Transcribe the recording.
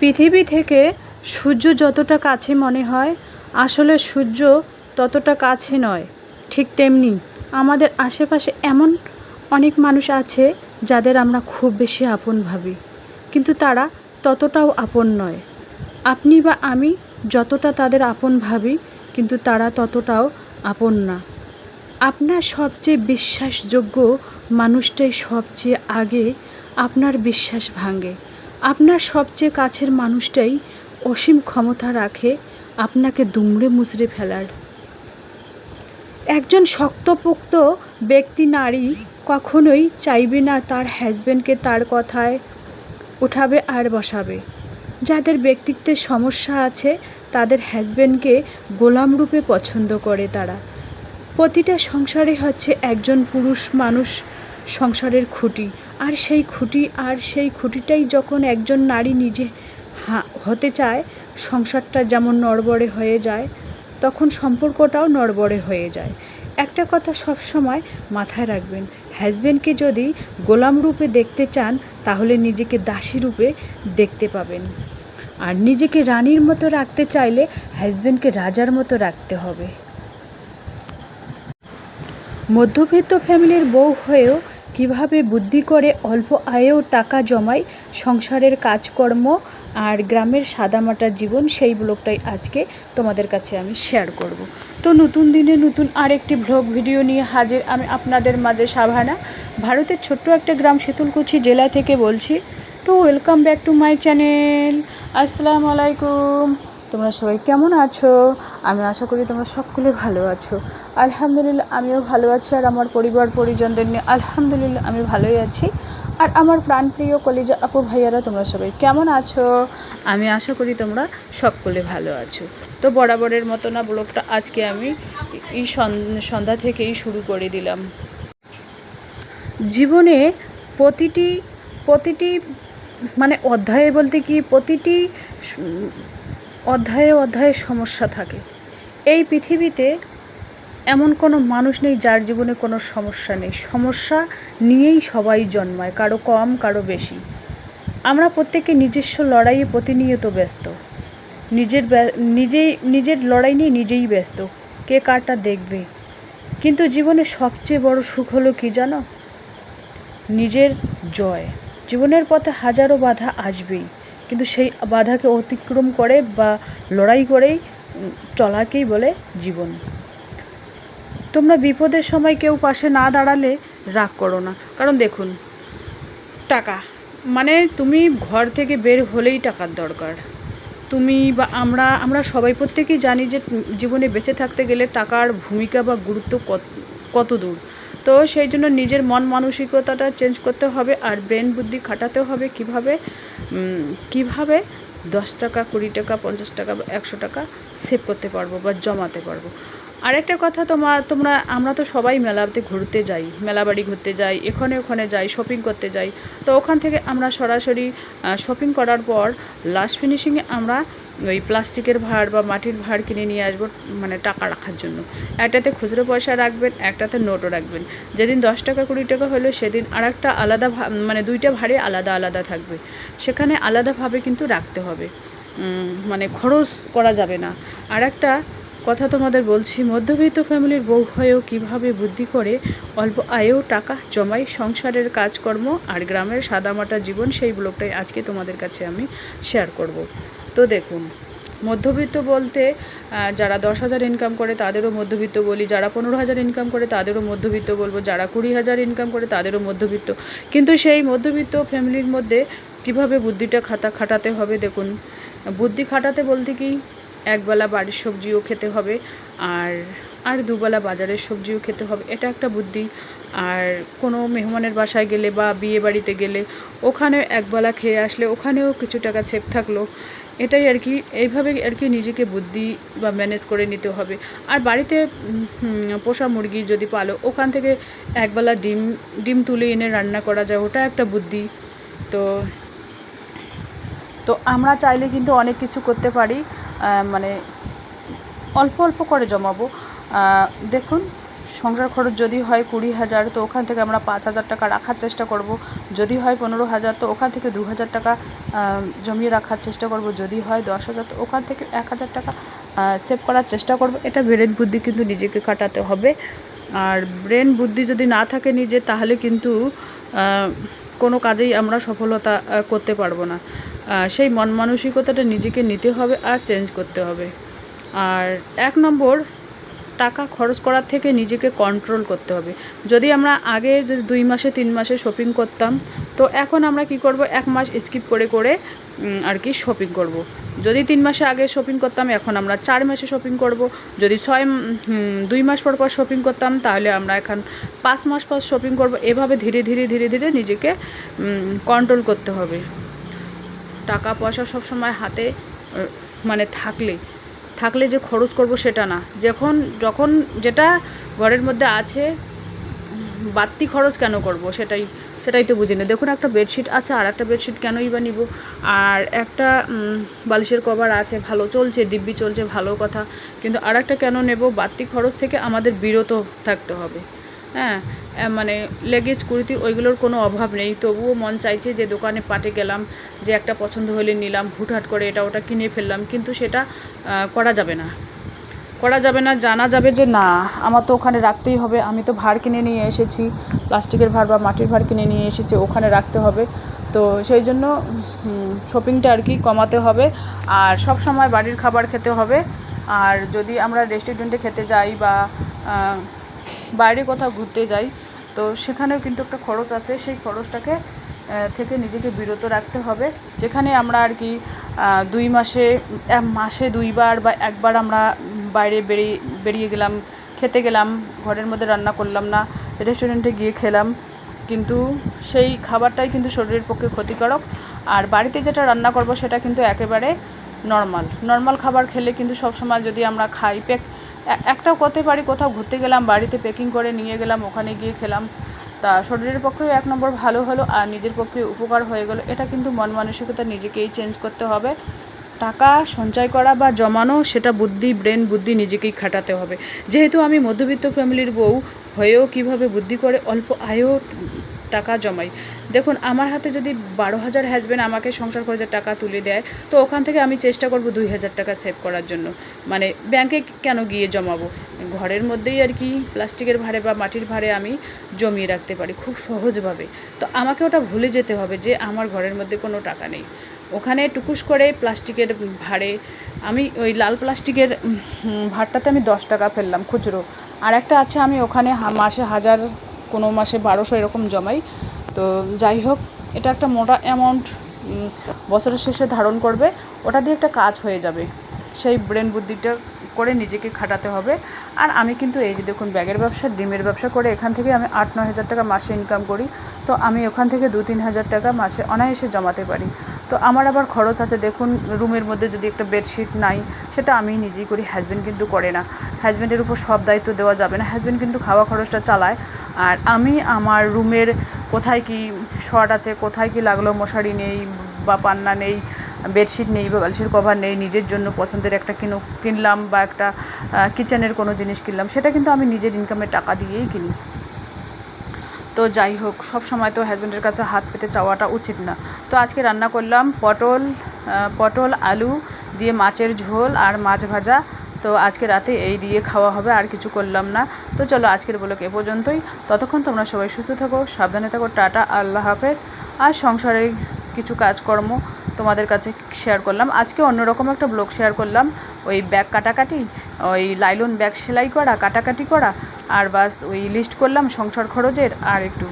পৃথিবী থেকে সূর্য যতটা কাছে মনে হয়, আসলে সূর্য ততটা কাছে নয়। ঠিক তেমনি আমাদের আশেপাশে এমন অনেক মানুষ আছে যাদের আমরা খুব বেশি আপন ভাবি, কিন্তু তারা ততটাও আপন নয়। আপনি বা আমি যতটা তাদের আপন ভাবি, কিন্তু তারা ততটাও আপন না। আপনার সবচেয়ে বিশ্বাসযোগ্য মানুষটাই সবচেয়ে আগে আপনার বিশ্বাস ভাঙে। আপনার সবচেয়ে কাছের মানুষটাই অসীম ক্ষমতা রাখে আপনাকে দুমড়ে মুচড়ে ফেলার। একজন শক্তপোক্ত ব্যক্তি নারী কখনোই চাইবে না তার হাজব্যান্ডকে তার কথায় উঠাবে আর বসাবে। যাদের ব্যক্তিত্বের সমস্যা আছে, তাদের হাজব্যান্ডকে গোলাম রূপে পছন্দ করে তারা। প্রতিটা সংসারে হচ্ছে একজন পুরুষ মানুষ সংসারের খুঁটি। আর সেই খুঁটি, আর সেই খুঁটিটাই যখন একজন নারী নিজে হতে চায়, সংসারটা যেমন নড়বড়ে হয়ে যায়, তখন সম্পর্কটাও নড়বড়ে হয়ে যায়। একটা কথা সব সময় মাথায় রাখবেন হাজব্যান্ডকে যদি গোলাম রূপে দেখতে চান, তাহলে নিজেকে দাসী রূপে দেখতে পাবেন। আর নিজেকে রানীর মতো রাখতে চাইলে হাজব্যান্ডকে রাজার মতো রাখতে হবে। মধ্যবিত্ত ফ্যামিলির বউ হয়েও কীভাবে বুদ্ধি করে অল্প আয়েও টাকা জমায় সংসারের কাজকর্ম আর গ্রামের সাদামাটা জীবন, সেই ব্লগটাই আজকে তোমাদের কাছে আমি শেয়ার করব। তো নতুন দিনে নতুন আরেকটি ব্লগ ভিডিও নিয়ে হাজির আমি আপনাদের মাঝে সাভানা। ভারতের ছোট্ট একটা গ্রাম শীতলকুচি জেলা থেকে বলছি। তো welcome back to my channel আসসালামু আলাইকুম। তোমরা সবাই কেমন আছো? আমি আশা করি তোমরা সকলে ভালো আছো। আলহামদুলিল্লাহ, আমিও ভালো আছি আর আমার পরিবার, পরিজনদের নিয়ে আলহামদুলিল্লাহ আমি ভালোই আছি। আর আমার প্রাণপ্রিয় কলিজা আপু ভাইয়ারা, তোমরা সবাই কেমন আছো? আমি আশা করি তোমরা সকলে ভালো আছো। তো বরাবরের মতো না, ব্লগটা আজকে আমি এই সন- সন্ধ্যা থেকেই শুরু করে দিলাম। জীবনে প্রতিটি প্রতিটি মানে অধ্যায়ে বলতে কি, প্রতিটি অধ্যায়ে অধ্যায়ে সমস্যা থাকে। এই পৃথিবীতে এমন কোনো মানুষ নেই যার জীবনে কোনো সমস্যা নেই। সমস্যা নিয়েই সবাই জন্মায়, কারও কম, কারও বেশি। আমরা প্রত্যেকে নিজস্ব লড়াইয়ে প্রতিনিয়ত ব্যস্ত। নিজের নিজেই, নিজের লড়াই নিয়ে নিজেই ব্যস্ত। কে কারটা দেখবে? কিন্তু জীবনে সবচেয়ে বড় সুখ হলো কি জানো? নিজের জয়। জীবনের পথে হাজারো বাধা আসবেই। কিন্তু সেই বাধাকে অতিক্রম করে বা লড়াই করেই চলাকেই বলে জীবন। তোমরা বিপদের সময় কেউ পাশে না দাঁড়ালে রাগ করো না। কারণ দেখুন, টাকা মানে তুমি ঘর থেকে বের হলেই টাকার দরকার। তুমি বা আমরা আমরা সবাই প্রত্যেকেই জানি যে জীবনে বেঁচে থাকতে গেলে টাকার ভূমিকা বা গুরুত্ব কত দূর। তো সেই জন্য নিজের মন মানসিকতাটা চেঞ্জ করতে হবে আর ব্রেন বুদ্ধি খাটাতে হবে কীভাবে? কীভাবে দশ টাকা, কুড়ি টাকা, পঞ্চাশ টাকা, বা একশো টাকা সেভ করতে পারব বা জমাতে পারব? আরেকটা কথা, তোমার, তোমরা, আমরা তো সবাই মেলাতে ঘুরতে যাই মেলা বাড়ি ঘুরতে যাই, এখানে ওখানে যাই শপিং করতে যাই। তো ওখান থেকে আমরা সরাসরি শপিং করার পর লাস্ট ফিনিশিংয়ে আমরা ওই প্লাস্টিকের ভাঁড় বা মাটির ভাঁড় কিনে নিয়ে আসব মানে টাকা রাখার জন্য। একটাতে খুচরো পয়সা রাখবেন, একটাতে নোটও রাখবেন। যেদিন দশ টাকা, কুড়ি টাকা হলো, সেদিন আর একটা আলাদা মানে দুইটা ভাড়ে আলাদা আলাদা থাকবে। সেখানে আলাদাভাবে কিন্তু রাখতে হবে। মানে খরচ করা যাবে না। আর একটা কথা তোমাদের বলছি, মধ্যবিত্ত ফ্যামিলির বউ হয়েও কীভাবে বুদ্ধি করে অল্প আয়েও টাকা জমাই সংসারের কাজকর্ম আর গ্রামের সাদামাটা জীবন, সেই ব্লগটাই আজকে তোমাদের কাছে আমি শেয়ার করব। তো দেখুন, মধ্যবিত্ত বলতে যারা দশ হাজার ইনকাম করে তাদেরও মধ্যবিত্ত বলি, যারা পনেরো হাজার ইনকাম করে তাদেরও মধ্যবিত্ত বলব, যারা কুড়ি হাজার ইনকাম করে তাদেরও মধ্যবিত্ত। কিন্তু সেই মধ্যবিত্ত ফ্যামিলির মধ্যে কীভাবে বুদ্ধিটা খাতা খাটাতে হবে দেখুন, বুদ্ধি খাটাতে বলতে কি একবেলা বাড়ির সবজিও খেতে হবে আর আর দুবেলা বাজারের সবজিও খেতে হবে, এটা একটা বুদ্ধি। আর কোনো মেহমানের বাসায় গেলে বা বিয়ে বাড়িতে গেলে ওখানে একবেলা খেয়ে আসলে ওখানেও কিছু টাকা সেভ থাকল। এটাই আর কি, এইভাবে আর কি নিজেকে বুদ্ধি বা ম্যানেজ করে নিতে হবে। আর বাড়িতে পোষা মুরগি যদি পালো, ওখান থেকে একবেলা ডিম ডিম তুলে এনে রান্না করা যায়, ওটা একটা বুদ্ধি। তো তো আমরা চাইলে কিন্তু অনেক কিছু করতে পারি। মানে অল্প অল্প করে জমাবো। দেখুন, সংসার খরচ যদি হয় কুড়ি হাজার, তো ওখান থেকে আমরা পাঁচ হাজার টাকা রাখার চেষ্টা করব। যদি হয় পনেরো হাজার, তো ওখান থেকে দু হাজার টাকা জমিয়ে রাখার চেষ্টা করব। যদি হয় দশ হাজার, তো ওখান থেকে এক হাজার টাকা সেভ করার চেষ্টা করব। এটা ব্রেন বুদ্ধি কিন্তু নিজেকে কাটাতে হবে। আর ব্রেন বুদ্ধি যদি না থাকে নিজে, তাহলে কিন্তু কোনো কাজেই আমরা সফলতা করতে পারব না। সেই মন মানসিকতাটা নিজেকে নিতে হবে আর চেঞ্জ করতে হবে। আর এক নম্বর টাকা খরচ করার থেকে নিজেকে কন্ট্রোল করতে হবে। যদি আমরা আগে দুই মাসে, তিন মাসে শপিং করতাম, তো এখন আমরা কি করব? এক মাস স্কিপ করে করে আর কি শপিং করব। যদি তিন মাসে আগে শপিং করতাম, এখন আমরা চার মাসে শপিং করব। যদি ছয় দুই মাস পর পর শপিং করতাম, তাহলে আমরা এখন পাঁচ মাস পর শপিং করব। এভাবে ধীরে ধীরে ধীরে ধীরে নিজেকে কন্ট্রোল করতে হবে। টাকা পয়সা সব সময় হাতে মানে থাকলে। থাকলে যে খরচ করব সেটা না। যখন যখন যেটা ঘরের মধ্যে আছে, বাড়তি খরচ কেন করব সেটাই সেটাই তো বুঝি না। দেখুন একটা বেডশিট আছে, আর একটা বেডশিট কেনই বা নিব? আর একটা বালিশের কভার আছে, ভালো চলছে, দিব্যি চলছে, ভালো কথা। কিন্তু আর একটা কেন নেব? বাড়তি খরচ থেকে আমাদের বিরত থাকতে হবে। হ্যাঁ মানে লেগেজ কুর্তি ওইগুলোর কোনো অভাব নেই। তবুও মন চাইছে যে দোকানে পাটে গেলাম, যে একটা পছন্দ হলে নিলাম, হুটহাট করে এটা ওটা কিনে ফেললাম, কিন্তু সেটা করা যাবে না। করা যাবে না, জানা যাবে যে না, আমার তো ওখানে রাখতেই হবে। আমি তো ভার কিনে নিয়ে এসেছি, প্লাস্টিকের ভার বা মাটির ভার কিনে নিয়ে এসেছি, ওখানে রাখতে হবে। তো সেই জন্য শপিংটা আর কি কমাতে হবে, আর সব সময় বাড়ির খাবার খেতে হবে। আর যদি আমরা রেস্টুরেন্টে খেতে যাই বা বাইরে কোথাও ঘুরতে যাই, তো সেখানেও কিন্তু একটা খরচ আছে। সেই খরচটাকে থেকে নিজেকে বিরত রাখতে হবে। যেখানে আমরা আর কি দুই মাসে মাসে দুইবার বা একবার আমরা বাইরে বেরিয়ে বেরিয়ে গেলাম, খেতে গেলাম, ঘরের মধ্যে রান্না করলাম না রেস্টুরেন্টে গিয়ে খেলাম। কিন্তু সেই খাবারটাই কিন্তু শরীরের পক্ষে ক্ষতিকারক। আর বাড়িতে যেটা রান্না করব সেটা কিন্তু একেবারে নর্মাল নর্মাল খাবার খেলে কিন্তু সবসময় যদি আমরা খাই প্যাক একটাও করতে পারি, কোথাও ঘুরতে গেলাম, বাড়িতে প্যাকিং করে নিয়ে গেলাম, ওখানে গিয়ে খেলাম। তা শরীরের পক্ষেও এক নম্বর ভালো হলো, আর নিজের পক্ষে উপকার হয়ে গেলো। এটা কিন্তু মন মানসিকতা নিজেকেই চেঞ্জ করতে হবে। টাকা সঞ্চয় করা বা জমানো, সেটা বুদ্ধি ব্রেন বুদ্ধি নিজেকেই খাটাতে হবে। যেহেতু আমি মধ্যবিত্ত ফ্যামিলির বউ, হয়েও কীভাবে বুদ্ধি করে অল্প আয়েও টাকা জমাই। দেখুন আমার হাতে যদি বারো হাজার হ্যাজবেন্ড আমাকে সংসার খরচের টাকা তুলে দেয় তো ওখান থেকে আমি চেষ্টা করব দুই হাজার টাকা সেভ করার জন্য। মানে ব্যাংকে কেন গিয়ে জমাবো? ঘরের মধ্যেই আর কি প্লাস্টিকের ভারে বা মাটির ভারে আমি জমিয়ে রাখতে পারি খুব সহজভাবে। তো আমাকে ওটা ভুলে যেতে হবে যে আমার ঘরের মধ্যে কোনো টাকা নেই। ওখানে টুকুস করে প্লাস্টিকের ভারে আমি ওই লাল প্লাস্টিকের উম, ভারটাতে আমি দশ টাকা ফেললাম খুচরো। আর একটা আছে আমি ওখানে মাসে হাজার কোনো মাসে বারোশো এরকম জমাই। তো যাই হোক, এটা একটা মোটা অ্যামাউন্ট বছরের শেষে ধারণ করবে। ওটা দিয়ে একটা কাজ হয়ে যাবে। সেই ব্রেন বুদ্ধিটা করে নিজেকে খাটাতে হবে। আর আমি কিন্তু এই যে দেখুন, ব্যাগের ব্যবসা, ডিমের ব্যবসা করে এখান থেকে আমি আট, নয় হাজার টাকা মাসে ইনকাম করি। তো আমি ওখান থেকে দু, তিন হাজার টাকা মাসে অনায়াসে জমাতে পারি। তো আমার আবার খরচ আছে, দেখুন, রুমের মধ্যে যদি একটা বেডশিট নাই, সেটা আমি নিজেই করি হাজব্যান্ড কিন্তু করে না। হাজব্যান্ডের উপর সব দায়িত্ব দেওয়া যাবে না। হাজব্যান্ড কিন্তু খাওয়া খরচটা চালায়। আর আমি আমার রুমের কোথায় কি শর্ট আছে, কোথায় কি লাগল, মশারি নেই বা পান্না নেই, বেডশিট নেই বা বালিশের কভার নেই, নিজের জন্য পছন্দের একটা কিনো, কিনলাম বা একটা কিচেনের কোনো জিনিস কিনলাম, সেটা কিন্তু আমি নিজের ইনকামের টাকা দিয়েই কিনি। তো যাই হোক, সব সময় তো হাজব্যান্ডের কাছে হাত পেতে চাওয়াটা উচিত না। তো আজকে রান্না করলাম পটল পটল, আলু দিয়ে মাছের ঝোল আর মাছ ভাজা। তো আজকে রাতে এই দিয়ে খাওয়া হবে, আর কিছু করলাম না। তো চলো আজকের বলো এ পর্যন্তই। ততক্ষণ তোমরা সবাই সুস্থ থাকো, সাবধানে থাকো, টাটা, আল্লাহ হাফেজ। আর সংসারে কিছু কাজকর্ম তোমাদের কাছে শেয়ার করলাম। আজকে অন্যরকম একটা ব্লগ শেয়ার করলাম। ওই ব্যাগ কাটাকাটি, ওই লাইলন ব্যাগ সেলাই করা, কাটাকাটি করা, আর বাস ওই লিস্ট করলাম সংসার খরচের, আর একটু